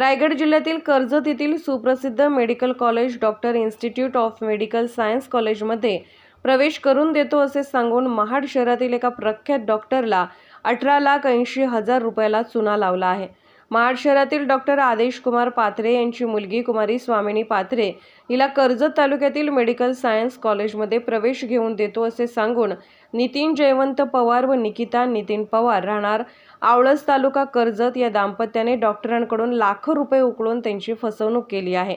रायगड जिल्ह्यातील कर्जत येथील सुप्रसिद्ध medical college doctor institute of medical science कॉलेजमध्ये प्रवेश करून देतो असे सांगून महाड शहरातील एका प्रख्यात डॉक्टरला अठरा लाख ऐंशी हजार रुपयाला चुना लावला आहे. महाड शहरातील डॉक्टर आदेश कुमार पाथरे यांची मुलगी कुमारी स्वामिनी पाथरे हिला कर्जत तालुक्यातील मेडिकल सायन्स कॉलेजमध्ये प्रवेश घेऊन देतो असे सांगून नितीन जयवंत पवार व निकिता नितीन पवार राहणार आवळस तालुका कर्जत या दाम्पत्याने डॉक्टरांकडून लाखो रुपये उकळून त्यांची फसवणूक केली आहे.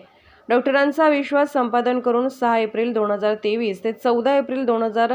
डॉक्टरांचा विश्वास संपादन करून सहा एप्रिल दोन हजार तेवीस ते चौदा एप्रिल दोन हजार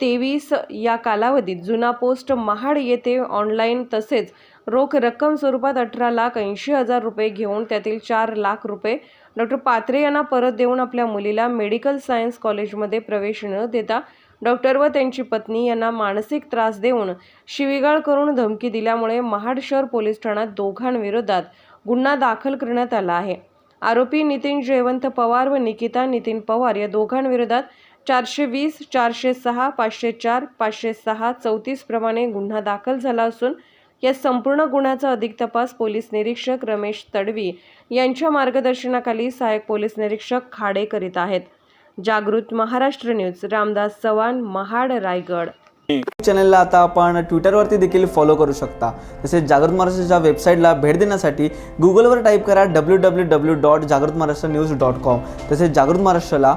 तेवीस या कालावधीत जुना पोस्ट महाड येथे ऑनलाईन तसेच रोख रक्कम स्वरूपात अठरा लाख ऐंशी हजार रुपये घेऊन त्यातील चार लाख रुपये डॉक्टर पात्रे यांना परत देऊन आपल्या मुलीला मेडिकल सायन्स कॉलेजमध्ये प्रवेश न देता डॉक्टर व त्यांची पत्नी यांना मानसिक त्रास देऊन शिवीगाळ करून धमकी दिल्यामुळे महाड शहर पोलीस ठाण्यात दोघांविरोधात गुन्हा दाखल करण्यात आला आहे. आरोपी नितीन जयवंत पवार व निकिता नितीन पवार या दोघांविरोधात चारशे वीस चारशे सहा पाचशे चार पाचशे सहा चौतीसप्रमाणे गुन्हा दाखल झाला असून या संपूर्ण गुन्ह्याचा अधिक तपास पोलीस निरीक्षक रमेश तडवी यांच्या मार्गदर्शनाखाली सहाय्यक पोलीस निरीक्षक खाडे करीत आहेत. जागृत महाराष्ट्र न्यूज रामदास चव्हाण महाड रायगड. चॅनलला आता आपण ट्विटरवरती देखील फॉलो करू शकता. तसेच जागृत महाराष्ट्राच्या वेबसाईटला भेट देण्यासाठी गुगलवर टाईप करा डब्ल्यू डब्ल्यू डब्ल्यू डॉट जागृत महाराष्ट्र न्यूज डॉट कॉम तसेच जागृत महाराष्ट्राला